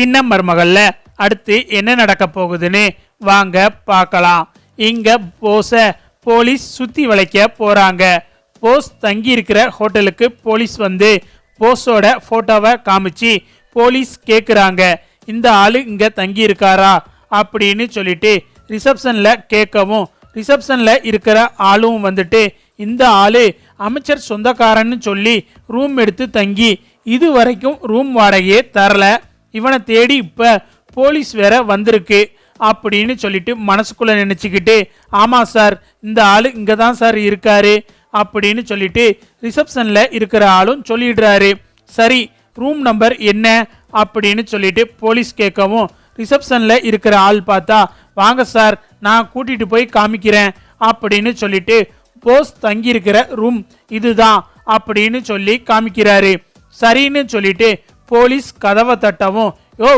சின்ன மருமகள்ல அடுத்து என்ன நடக்க போகுதுன்னு வாங்க பார்க்கலாம். இங்க போஸ போலீஸ் சுத்தி வளைக்க போறாங்க. போஸ் தங்கி இருக்கிற ஹோட்டலுக்கு போலீஸ் வந்து போஸோட போட்டோவை காமிச்சு போலீஸ் கேட்குறாங்க இந்த ஆளு இங்க தங்கி இருக்காரா? அப்படின்னு சொல்லிட்டு ரிசப்ஷனில் கேட்கவும் ரிசப்ஷனில் இருக்கிற ஆளும் வந்துட்டு இந்த ஆளு அமைச்சர் சொந்தக்காரன்னு சொல்லி ரூம் எடுத்து தங்கி இது வரைக்கும் ரூம் வாடகையே தரல. இவனை தேடி இப்போ போலீஸ் வேற வந்திருக்கு அப்படின்னு சொல்லிட்டு மனசுக்குள்ள நினச்சிக்கிட்டு ஆமாம் சார் இந்த ஆள் இங்கே தான் சார் இருக்காரு அப்படின்னு சொல்லிட்டு ரிசப்ஷனில் இருக்கிற ஆளும் சொல்லிடுறாரு. சரி ரூம் நம்பர் என்ன? அப்படின்னு சொல்லிட்டு போலீஸ் கேட்கவும் ரிசப்ஷனில் இருக்கிற ஆள் பார்த்தா வாங்க சார் நான் கூட்டிகிட்டு போய் காமிக்கிறேன் அப்படின்னு சொல்லிட்டு போஸ் தங்கியிருக்கிற ரூம் இதுதான் அப்படின்னு சொல்லி காமிக்கிறாரு. சரின்னு சொல்லிட்டு போலீஸ் கதவை தட்டவும் யோ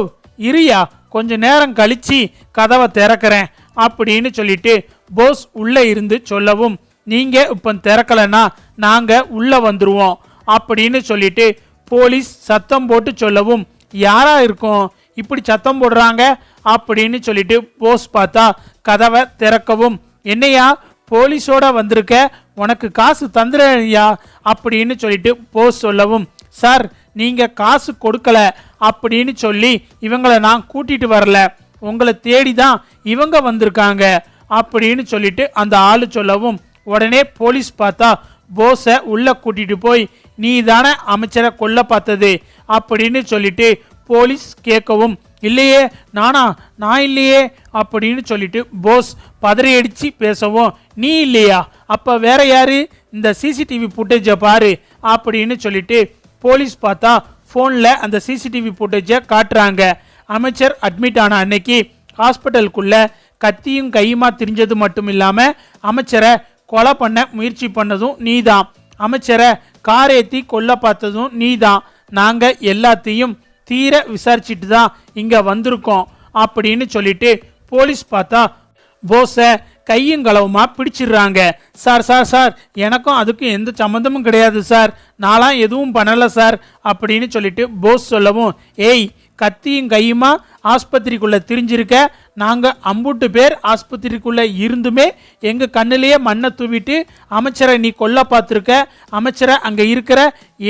இரியா கொஞ்ச நேரம் கழிச்சு கதவை திறக்கிறேன் அப்படின்னு சொல்லிட்டு போஸ் உள்ளே இருந்து சொல்லவும் நீங்கள் இப்போ திறக்கலன்னா நாங்கள் உள்ளே வந்துடுவோம் அப்படின்னு சொல்லிட்டு போலீஸ் சத்தம் போட்டு சொல்லவும் யாரா இருக்கும்? இப்படி சத்தம் போடுறாங்க? அப்படின்னு சொல்லிட்டு போஸ் பார்த்தா கதவை திறக்கவும் என்னையா போலீஸோட வந்திருக்க? உனக்கு காசு தந்துடுறியா அப்படின்னு சொல்லிட்டு போஸ் சொல்லவும் சார் நீங்கள் காசு கொடுக்கல அப்படின்னு சொல்லி இவங்களை நான் கூட்டிட்டு வரல. உங்களை தேடி தான் இவங்க வந்திருக்காங்க அப்படின்னு சொல்லிட்டு அந்த ஆள் சொல்லவும் உடனே போலீஸ் பார்த்தா போஸை உள்ளே கூட்டிட்டு போய் நீ தானே அமைச்சரை கொல்ல பார்த்தது? அப்படின்னு சொல்லிட்டு போலீஸ் கேட்கவும் இல்லையே நானா? நான் இல்லையே? அப்படின்னு சொல்லிட்டு போஸ் பதறி பேசவும் நீ இல்லையா? அப்போ வேற யாரு? இந்த சிசிடிவி ஃபுட்டேஜை பாரு அப்படின்னு சொல்லிட்டு போலீஸ் பார்த்தா ஃபோனில் அந்த சிசிடிவி ஃபுட்டேஜை காட்டுறாங்க. அமைச்சர் அட்மிட் ஆன அன்னைக்கு ஹாஸ்பிட்டலுக்குள்ள கத்தியும் கையுமா திரிஞ்சது மட்டும் இல்லாமல் அமைச்சரை கொலை பண்ண முயற்சி பண்ணதும் நீதான். அமைச்சரை கார் ஏற்றி கொல்ல பார்த்ததும் நீதான். நாங்கள் எல்லாத்தையும் தீர விசாரிச்சுட்டு தான் இங்கே வந்திருக்கோம். அப்படின்னு சொல்லிட்டு போலீஸ் பார்த்தா போஸை கையும் களவுமா பிடிச்சிடுறாங்க. சார் சார் சார் எனக்கும் அதுக்கும் எந்த சம்மந்தமும் கிடையாது சார். நான்லாம் எதுவும் பண்ணலை சார் அப்படின்னு சொல்லிட்டு போஸ் சொல்லவும் ஏய் கத்தியும் கையுமா ஆஸ்பத்திரிக்குள்ளே திரிஞ்சிருக்க? நாங்கள் அம்புட்டு பேர் ஆஸ்பத்திரிக்குள்ளே இருந்துமே எங்கள் கண்ணிலேயே மண்ணை தூவிட்டு அமைச்சரை நீ கொல்ல பார்த்துருக்க? அமைச்சரை அங்கே இருக்கிற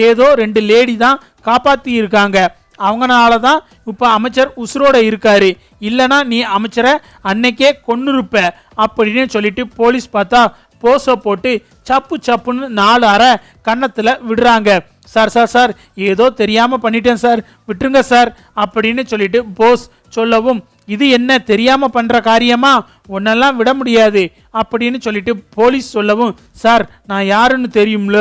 ஏதோ ரெண்டு லேடி தான் காப்பாற்றி இருக்காங்க அவங்கனால தான் இப்போ அமைச்சர் உசுரோட இருக்காரு. இல்லைனா நீ அமைச்சரை அன்னைக்கே கொன்னுருப்ப அப்படின்னு சொல்லிட்டு போலீஸ் பார்த்தா போஸை போட்டு சப்பு சப்புன்னு நாலு அரை கன்னத்தில் விடுறாங்க. சார் சார் சார் ஏதோ தெரியாமல் பண்ணிட்டேன் சார். விட்டுருங்க சார் அப்படின்னு சொல்லிட்டு போஸ் சொல்லவும் இது என்ன தெரியாமல் பண்ணுற காரியமா? ஒன்னெல்லாம் விட முடியாது அப்படின்னு சொல்லிட்டு போலீஸ் சொல்லவும் சார் நான் யாருன்னு தெரியும்ல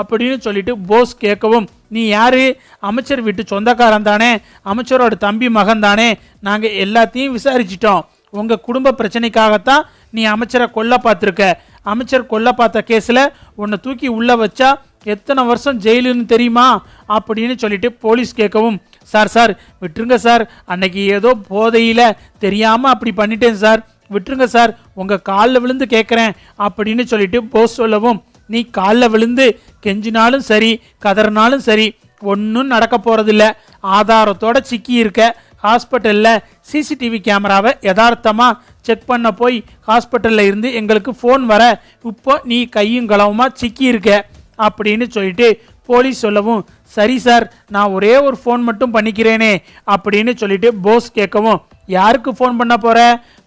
அப்படின்னு சொல்லிட்டு போஸ் கேட்கவும் நீ யார்? அமைச்சர் வீட்டு சொந்தக்காரன் தானே. அமைச்சரோட தம்பி மகன் தானே. நாங்கள் எல்லாத்தையும் விசாரிச்சிட்டோம். உங்கள் குடும்ப பிரச்சனைக்காகத்தான் நீ அமைச்சரை கொல்ல பார்த்துருக்க. அமைச்சர் கொல்ல பார்த்த கேஸில் உன்னை தூக்கி உள்ளே வச்சா எத்தனை வருஷம் ஜெயிலுன்னு தெரியுமா? அப்படின்னு சொல்லிட்டு போலீஸ் கேட்கவும் சார் சார் விட்டுருங்க சார். அன்னைக்கு ஏதோ போதையில் தெரியாமல் அப்படி பண்ணிட்டேன் சார். விட்டுருங்க சார். உங்கள் காலில் விழுந்து கேட்குறேன். அப்படின்னு சொல்லிட்டு போஸ் சொல்லவும் நீ காலில் விழுந்து கெஞ்சினாலும் சரி கதறினாலும் சரி ஒன்றும் நடக்க போகிறதில்ல ஆதாரத்தோட சிக்கி இருக்க ஹாஸ்பிட்டலில் சிசிடிவி கேமராவை யதார்த்தமாக செக் பண்ண போய் ஹாஸ்பிட்டலில் இருந்து எங்களுக்கு ஃபோன் வர இப்போ நீ கையும் களவுமா சிக்கி இருக்க? அப்படின்னு சொல்லிட்டு போலீஸ் சொல்லவும் சரி சார் நான் ஒரே ஒரு ஃபோன் மட்டும் பண்ணிக்கிறேனே அப்படின்னு சொல்லிட்டு போஸ் கேட்கவும் யாருக்கு ஃபோன் பண்ண போகிற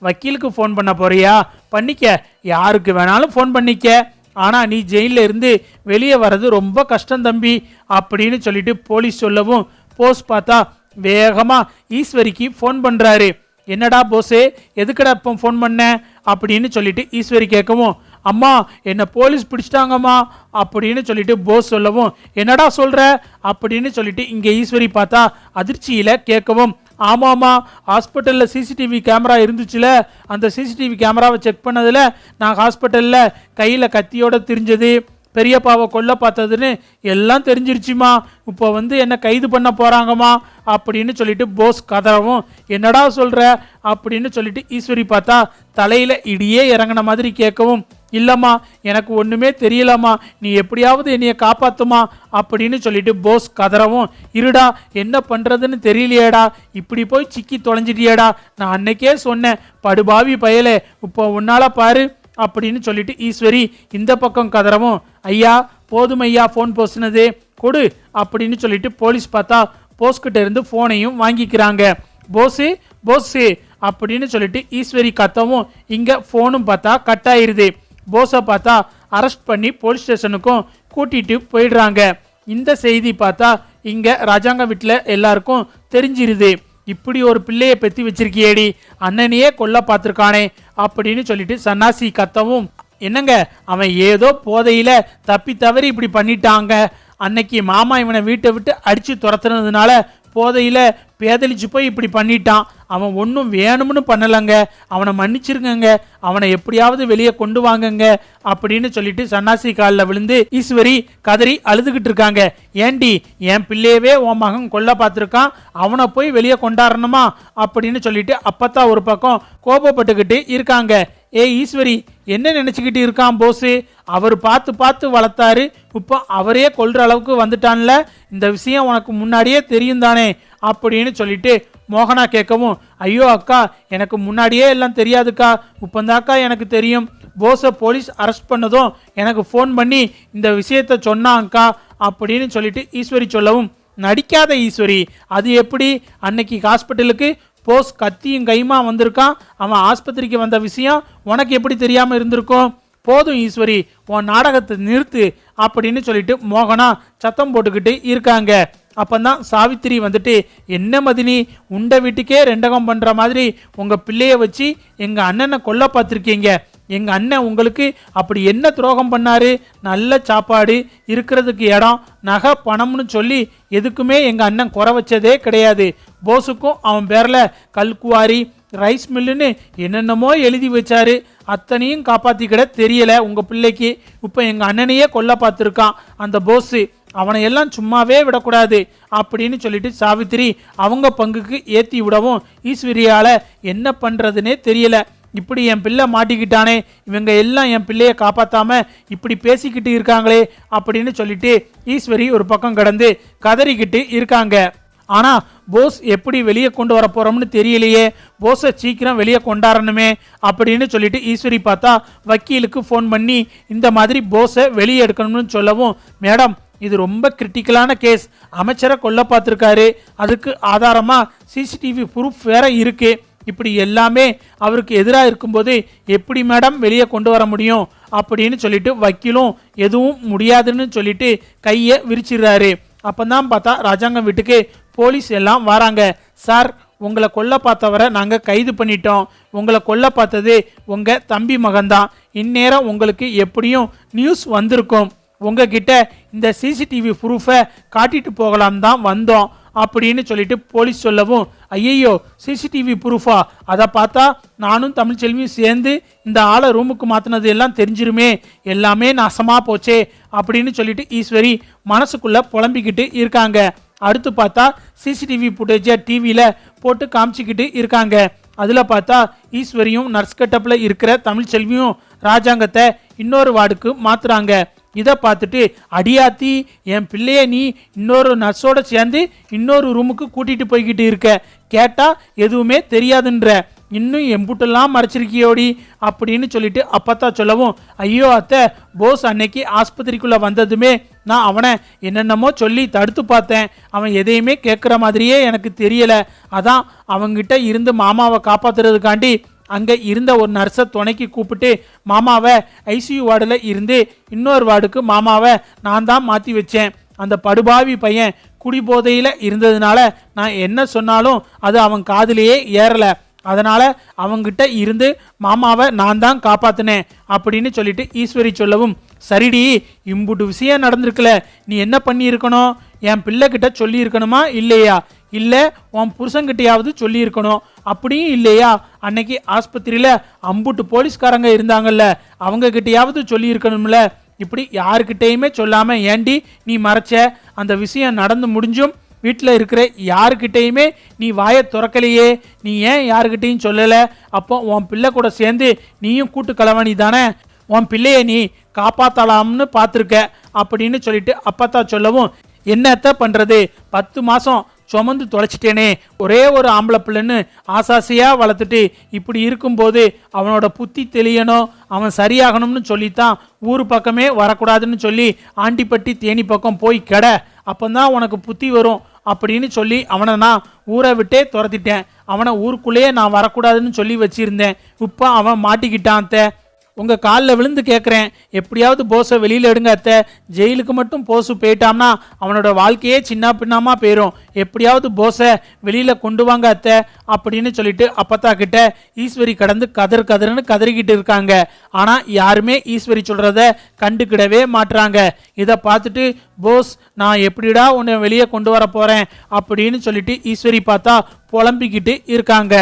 வக்கீலுக்கு ஃபோன் பண்ண போறியா? பண்ணிக்க. யாருக்கு வேணாலும் ஃபோன் பண்ணிக்க. ஆனால் நீ ஜெயிலில் இருந்து வெளியே வர்றது ரொம்ப கஷ்டம் தம்பி அப்படின்னு சொல்லிட்டு போலீஸ் சொல்லவும் போஸ் பார்த்தா வேகமாக ஈஸ்வரிக்கு ஃபோன் பண்ணுறாரு என்னடா போஸே எதுக்குடா இப்போ ஃபோன் பண்ண? அப்படின்னு சொல்லிட்டு ஈஸ்வரி கேட்கவும் அம்மா என்னை போலீஸ் பிடிச்சிட்டாங்கம்மா. அப்படின்னு சொல்லிட்டு போஸ் சொல்லவும் என்னடா சொல்கிற அப்படின்னு சொல்லிட்டு இங்கே ஈஸ்வரி பார்த்தா அதிர்ச்சியில் கேட்கவும் ஆமாம்மா ஹாஸ்பிட்டலில் சிசிடிவி கேமரா இருந்துச்சுல அந்த சிசிடிவி கேமராவை செக் பண்ணதில் நான் ஹாஸ்பிட்டலில் கையில் கத்தியோட திரிஞ்சது பெரியப்பாவை கொல்ல பார்த்ததுன்னு எல்லாம் தெரிஞ்சிருச்சுமா. இப்போ வந்து என்னை கைது பண்ண போகிறாங்கம்மா அப்படின்னு சொல்லிட்டு போஸ் கதறவும் என்னடா சொல்கிற அப்படின்னு சொல்லிட்டு ஈஸ்வரி பார்த்தா தலையில் இடியே இறங்கின மாதிரி கேட்கவும் இல்லைம்மா எனக்கு ஒன்றுமே தெரியலம்மா. நீ எப்படியாவது என்னைய காப்பாற்றுமா அப்படின்னு சொல்லிட்டு போஸ் கதறவும் இருடா என்ன பண்ணுறதுன்னு தெரியலையேடா. இப்படி போய் சிக்கி தொலைஞ்சிட்டியேடா. நான் அன்னைக்கே சொன்னேன் படுபாவி பயலே இப்போ உன்னால பாரு அப்படின்னு சொல்லிட்டு ஈஸ்வரி இந்த பக்கம் கதறவும் ஐயா போதும் ஐயா ஃபோன் போசினது கொடு அப்படின்னு சொல்லிட்டு போலீஸ் பார்த்தா போஸ்கிட்ட இருந்து ஃபோனையும் வாங்கிக்கிறாங்க. போஸு போஸு அப்படின்னு சொல்லிட்டு ஈஸ்வரி கத்தவும் இங்கே ஃபோனும் பார்த்தா கட் ஆயிடுது போஸை பார்த்தா அரெஸ்ட் பண்ணி போலீஸ் ஸ்டேஷனுக்கும் கூட்டிட்டு போயிடுறாங்க. இந்த செய்தி பார்த்தா இங்கே ராஜாங்க வீட்டில் எல்லாருக்கும் தெரிஞ்சிருது. இப்படி ஒரு பிள்ளையை பெத்தி வச்சிருக்கியேடி அண்ணனையே கொல்ல பார்த்துருக்கானே அப்படின்னு சொல்லிட்டு சன்னாசி கத்தவும் என்னங்க அவன் ஏதோ போதையில் தப்பி தவறி இப்படி பண்ணிட்டாங்க. அன்னைக்கு மாமா இவனை வீட்டை விட்டு அடித்து துரத்துனதுனால போதையில் பேதலிச்சு போய் இப்படி பண்ணிட்டான். அவன் ஒன்றும் வேணும்னு பண்ணலைங்க. அவனை மன்னிச்சிருங்கங்க. அவனை எப்படியாவது வெளியே கொண்டு வாங்கங்க அப்படின்னு சொல்லிட்டு சன்னாசி காலில் விழுந்து ஈஸ்வரி கதறி அழுதுகிட்டு இருக்காங்க. ஏண்டி என் பிள்ளையவே உன் மகன் கொல்ல பார்த்துருக்கான். அவனை போய் வெளியே கொண்டாடணுமா அப்படின்னு சொல்லிட்டு அப்பத்தான் ஒரு பக்கம் கோபப்பட்டுக்கிட்டு இருக்காங்க. ஏ ஈஸ்வரி என்ன நினச்சிக்கிட்டு இருக்கான் போஸு? அவர் பார்த்து பார்த்து வளர்த்தாரு. இப்போ அவரே கொல்ற அளவுக்கு வந்துட்டான்ல? இந்த விஷயம் உனக்கு முன்னாடியே தெரியும் தானே? அப்படின்னு சொல்லிட்டு மோகனா கேட்கவும் ஐயோ அக்கா எனக்கு முன்னாடியே எல்லாம் தெரியாதுக்கா. இப்போந்தாக்கா எனக்கு தெரியும். போஸை போலீஸ் அரெஸ்ட் பண்ணதும் எனக்கு ஃபோன் பண்ணி இந்த விஷயத்த சொன்னாங்க்கா அப்படின்னு சொல்லிட்டு ஈஸ்வரி சொல்லவும் நடிக்காத ஈஸ்வரி அது எப்படி? அன்னைக்கு ஹாஸ்பிட்டலுக்கு போஸ் கத்தியும் கைமா வந்திருக்கான்? அவன் ஆஸ்பத்திரிக்கு வந்த விஷயம் உனக்கு எப்படி தெரியாமல் இருந்திருக்கும்? போதும் ஈஸ்வரி உன் நாடகத்தை நிறுத்து அப்படின்னு சொல்லிட்டு மோகனா சத்தம் போட்டுக்கிட்டு இருக்காங்க. அப்பந்தான் சாவித்திரி வந்துட்டு என்ன மதினி உண்ட வீட்டுக்கே ரெண்டகம் பண்ணுற மாதிரி உங்கள் பிள்ளைய வச்சு எங்கள் அண்ணனை கொல்ல பார்த்துருக்கீங்க. எங்கள் அண்ணன் உங்களுக்கு அப்படி என்ன துரோகம் பண்ணார்? நல்ல சாப்பாடு இருக்கிறதுக்கு இடம் நகை பணம்னு சொல்லி எதுக்குமே எங்கள் அண்ணன் குறை வச்சதே கிடையாது. போஸுக்கும் அவன் பேரில் கல்குவாரி ரைஸ் மில்லுன்னு என்னென்னமோ எழுதி வச்சாரு. அத்தனையும் காப்பாற்றிக்கிட தெரியலை. உங்கள் பிள்ளைக்கு இப்போ எங்கள் அண்ணனையே கொல்ல பார்த்துருக்கான். அந்த போஸு அவனை எல்லாம் சும்மாவே விடக்கூடாது அப்படின்னு சொல்லிட்டு சாவித்திரி அவங்க பங்குக்கு ஏற்றி விடவும் ஈஸ்வரியால் என்ன பண்ணுறதுனே தெரியல. இப்படி என் பிள்ளை மாட்டிக்கிட்டானே இவங்க எல்லாம் என் பிள்ளையை காப்பாற்றாமல் இப்படி பேசிக்கிட்டு இருக்காங்களே அப்படின்னு சொல்லிட்டு ஈஸ்வரி ஒரு பக்கம் கடந்து கதறிக்கிட்டு இருக்காங்க. ஆனால் போஸ் எப்படி வெளியே கொண்டு வர போகிறோம்னு தெரியலையே. போஸை சீக்கிரம் வெளியே கொண்டாடணுமே அப்படின்னு சொல்லிட்டு ஈஸ்வரி பார்த்தா வக்கீலுக்கு ஃபோன் பண்ணி இந்த மாதிரி போஸை வெளியே எடுக்கணும்னு சொல்லவும் மேடம் இது ரொம்ப கிரிட்டிக்கலான கேஸ் அமைச்சரை கொல்ல பார்த்துருக்காரு. அதுக்கு ஆதாரமாக சிசிடிவி ப்ரூஃப் வேற இருக்குது இப்படி எல்லாமே அவருக்கு எதிராக இருக்கும்போது எப்படி மேடம் வெளியே கொண்டு வர முடியும்? அப்படின்னு சொல்லிட்டு வக்கீலும் எதுவும் முடியாதுன்னு சொல்லிட்டு கையை விரிச்சிடுறாரு. அப்போ தான் பார்த்தா ராஜாங்கம் வீட்டுக்கு போலீஸ் எல்லாம் வராங்க. சார் உங்களை கொல்ல பார்த்தவரை நாங்கள் கைது பண்ணிட்டோம். உங்களை கொல்ல பார்த்தது உங்கள் தம்பி மகன்தான். இந்நேரம் உங்களுக்கு எப்படியும் நியூஸ் வந்திருக்கும். உங்ககிட்ட இந்த சிசிடிவி ப்ரூஃபை காட்டிட்டு போகலாம் தான் வந்தோம். அப்படின்னு சொல்லிட்டு போலீஸ் சொல்லவும் ஐயையோ சிசிடிவி ப்ரூஃபா அதை பார்த்தா நானும் தமிழ்ச்செல்வியும் சேர்ந்து இந்த ஆளை ரூமுக்கு மாற்றினது எல்லாம் தெரிஞ்சிருமே. எல்லாமே நாசமாக போச்சே அப்படின்னு சொல்லிட்டு ஈஸ்வரி மனசுக்குள்ளே புலம்பிக்கிட்டு இருக்காங்க. அடுத்து பார்த்தா சிசிடிவி ஃபுட்டேஜை டிவியில் போட்டு காமிச்சிக்கிட்டு இருக்காங்க. அதில் பார்த்தா ஈஸ்வரியும் நர்ஸ் கட்டப்பில் இருக்கிற தமிழ்ச்செல்வியும் ராஜாங்கத்தை இன்னொரு வார்டுக்கு மாற்றுறாங்க இதை பார்த்துட்டு அடியாத்தி என் பிள்ளைய நீ இன்னொரு நர்ஸோடு சேர்ந்து இன்னொரு ரூமுக்கு கூட்டிகிட்டு போய்கிட்டு இருக்க. கேட்டால் எதுவுமே தெரியாதுன்ற. இன்னும் எம்புட்டெல்லாம் மறைச்சிருக்கியோடி அப்படின்னு சொல்லிட்டு அப்பத்தா சொல்லவும் ஐயோ அத்தை போஸ் அன்னைக்கு ஆஸ்பத்திரிக்குள்ளே வந்ததுமே நான் அவனை என்னென்னமோ சொல்லி தடுத்து பார்த்தேன். அவன் எதையுமே கேட்குற மாதிரியே எனக்கு தெரியலை. அதான் அவங்கிட்ட இருந்து மாமாவை காப்பாத்துறதுக்காண்டி அங்கே இருந்த ஒரு நர்ஸை துணைக்கு கூப்பிட்டு மாமாவை ஐசியூ வார்டில் இருந்து இன்னொரு வார்டுக்கு மாமாவை நான் தான் மாற்றி வச்சேன். அந்த படுபாவி பையன் குடிபோதையில் இருந்ததுனால நான் என்ன சொன்னாலும் அது அவன் காதிலேயே ஏறலை. அதனால் அவங்கிட்ட இருந்து மாமாவை நான் தான் காப்பாற்றினேன் அப்படின்னு சொல்லிட்டு ஈஸ்வரி சொல்லவும் சரிடி இம்புட்டு விஷயம் நடந்திருக்குல. நீ என்ன பண்ணியிருக்கணும்? என் பிள்ளைகிட்ட சொல்லியிருக்கணுமா? இல்லையா? இல்லை உன் புருஷங்கிட்டையாவது சொல்லியிருக்கணும். அப்படியும் இல்லையா? அன்னைக்கு ஆஸ்பத்திரியில் அம்புட்டு போலீஸ்காரங்க இருந்தாங்கல்ல அவங்கக்கிட்டேயாவது சொல்லியிருக்கணும்ல. இப்படி யாருக்கிட்டேயுமே சொல்லாமல் ஏண்டி நீ மறைச்ச? அந்த விஷயம் நடந்து முடிஞ்சும் வீட்டில் இருக்கிற யாருக்கிட்டேயுமே நீ வாயை திறக்கலையே? நீ ஏன் யாருக்கிட்டேயும் சொல்லலை? அப்போ உன் பிள்ளை கூட சேர்ந்து நீயும் கூட்டு கலவாணி தானே? உன் பிள்ளையை நீ காப்பாற்றலாம்னு பார்த்துருக்க. அப்படின்னு சொல்லிட்டு அப்பத்தா சொல்லவும் என்னத்த பண்ணுறது பத்து மாதம் சுமந்து தொலைச்சிட்டேனே. ஒரே ஒரு ஆம்பளை பிள்ளைன்னு ஆசாசியாக வளர்த்துட்டு இப்படி இருக்கும்போது அவனோட புத்தி தெளியணும் அவன் சரியாகணும்னு சொல்லித்தான் ஊர் பக்கமே வரக்கூடாதுன்னு சொல்லி ஆண்டிப்பட்டி தேனி பக்கம் போய் கெட. அப்போந்தான் உனக்கு புத்தி வரும் அப்படின்னு சொல்லி அவனை நான் ஊரை விட்டே துரத்திட்டேன். அவனை ஊருக்குள்ளேயே நான் வரக்கூடாதுன்னு சொல்லி வச்சிருந்தேன். இப்போ அவன் மாட்டிக்கிட்டான் உங்கள் காலில் விழுந்து கேட்குறேன் எப்படியாவது போஸை வெளியில் எடுங்க அத்தை. ஜெயிலுக்கு மட்டும் போஸு போயிட்டாம்னா அவனோட வாழ்க்கையே சின்ன பின்னமாக போயிடும் எப்படியாவது போஸை வெளியில் கொண்டு வாங்க அத்தை அப்படின்னு சொல்லிட்டு அப்பத்தா கிட்ட ஈஸ்வரி கடந்து கதர் கதர்னு கதறிக்கிட்டு இருக்காங்க. ஆனால் யாருமே ஈஸ்வரி சொல்கிறத கண்டுக்கிடவே மாட்டுறாங்க இதை பார்த்துட்டு போஸ் நான் எப்படிடா உன்னை வெளியே கொண்டு வர போகிறேன் அப்படின்னு சொல்லிட்டு ஈஸ்வரி பார்த்தா புலம்பிக்கிட்டு இருக்காங்க.